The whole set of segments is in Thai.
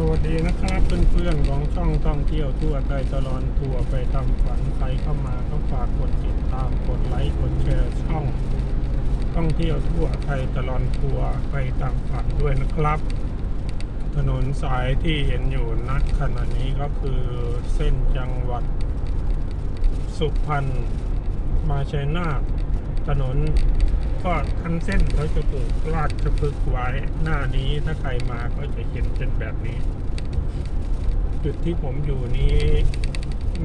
สวัสดีนะครับเพื่อนๆของช่องท่องเที่ยวทั่วไทยตลอดทัวร์ไปทำฝันใครเข้ามาก็ฝากกดติดตามกดไลค์กดแชร์ช่องท่องเที่ยวทั่วไทยตลอดทัวร์ไปตามฝันด้วยนะครับ ถนนสายที่เห็นอยู่ณขณะนี้ก็คือเส้นจังหวัด สุพรรณมาชัยนาทถนน ก็ทั้งเส้นเขาจะปลูกราชพฤกษ์ไว้หน้านี้ถ้าใครมาก็จะเห็นเป็นแบบนี้ จุดที่ผมอยู่นี้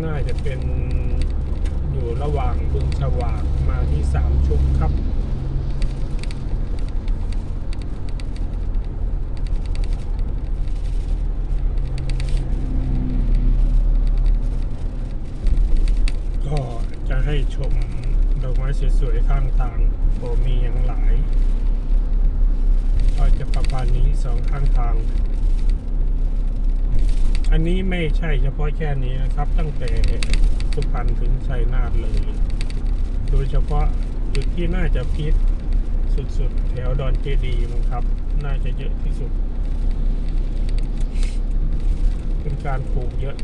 น่าจะเป็นอยู่ระหว่างบึงสว่างมาที่สามชุกครับก็จะให้ชม ดอกไม้สวยๆข้างทางโอมีอย่างหลาย ก็จะประมาณนี้สองข้างทาง อันนี้ไม่ใช่เฉพาะแค่นี้นะครับ ตั้งแต่สุพรรณถึงชัยนาทเลย โดยเฉพาะจุดที่น่าจะพิษสุดๆ แถวดอนเจดีย์มั้งครับ น่าจะเยอะที่สุด เป็นการปลูกเยอะ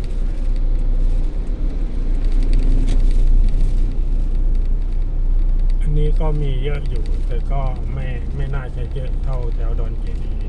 อันนี้ ก็มีเยอะอยู่ แต่ก็ไม่ไม่น่าจะเยอะเท่าแถวดอนเจดีย์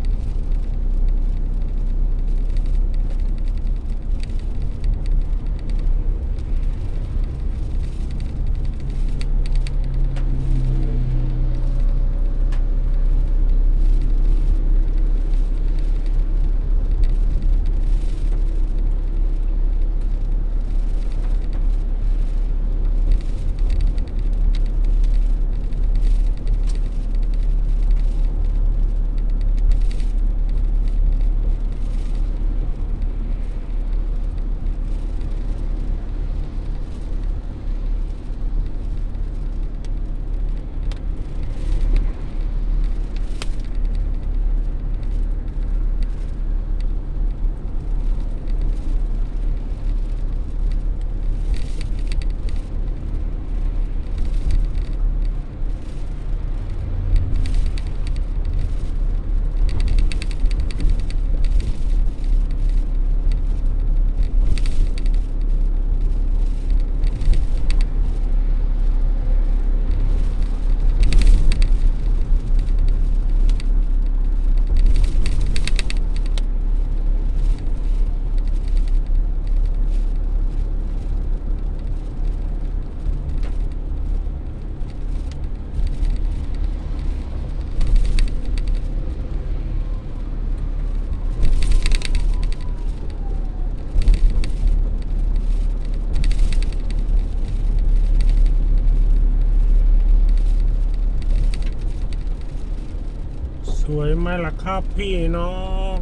ส วยไหมล่ะครับพี่น้อง